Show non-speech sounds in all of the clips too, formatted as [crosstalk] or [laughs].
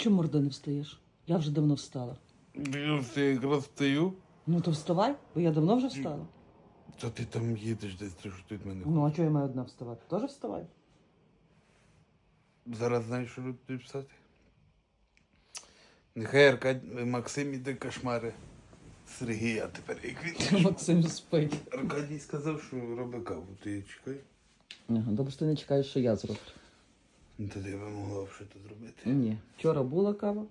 чому морда не встаєш? Я вже давно встала. Я все якраз стою. Ну то вставай, бо я давно вже встала. Та ти там їдеш десь, ти що ти від мене. Ну а чого я маю одна вставати? Теж вставай. Зараз знаєш, що тобі писати? Нехай Аркадь... Максим іде кошмари. Сергія тепер як він. [laughs] Максим спить. Аркадій сказав, що робить каву. Ти чекай. Ага, добре, що ти не чекаєш, що я зроблю. Ну, Тоді би могла б що то зробити. Ні. Вчора була кава.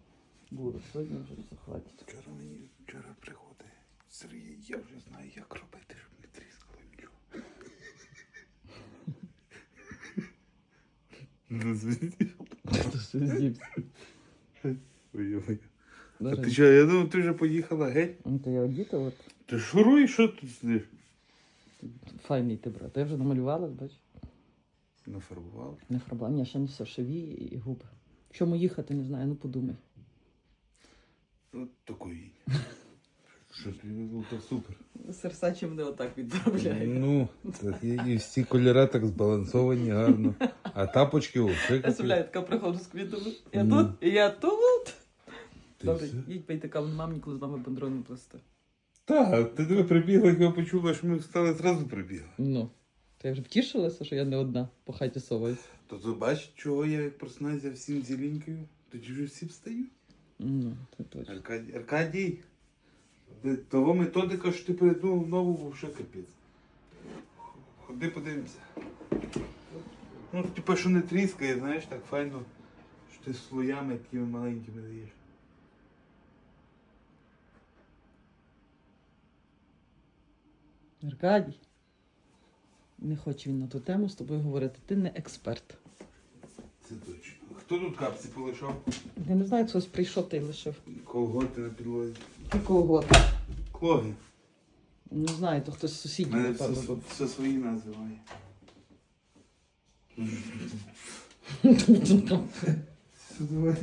Була, сьогодні вже все хватить. Вчора мені вчора приходить. Сергій, я вже знаю, як робити, щоб не тріскало нічого. Ну, звідси. Ой-ой. А ти що, я думав, ти вже поїхала геть? Ну то я одіта, от Ти шуруй, що тут сидиш? файний ти брат. Я вже намалювала, бач. Нафарбувала. Не храба, ні, ще не все, шеві і губи. В чому їхати, не знаю, ну подумай. От такої. Що тобі було то супер. Серсачі мене отак відправляє. Ну, так, і, і всі кольори так збалансовані гарно. А тапочки о, Я представляю, така приходжу з квітами. Я Ну. тут, і я тут. Ти Добре, все? їдь пийте каву, мам ніколи з вами бандрони плести. Так, ти тебе прибігла, як я почула, що ми встали, зразу прибігла. Ну. То я вже втішилася, що я не одна по хаті соваюсь. То ти бачиш, чого я як просинаюся всім зеленькою? Тоді вже всі встають. Ну, це точно. Аркадій, Аркадій, того методика, що ти придумав нову, вовше капець. Ходи подивимося. Ну, типу, що не тріскає, знаєш, так файно, що ти слоями такими маленькими даєш. Аркадій. Не хоче він на ту тему з тобою говорити. Ти не експерт. Це точно. Хто тут капці полишав? Я не знаю, хтось прийшов й лишив. Колготи на підлозі. Кого? Клоги. Не знаю, то хтось з сусідів, Мене все, напевно. все свої називає. [laughs] Все, давай.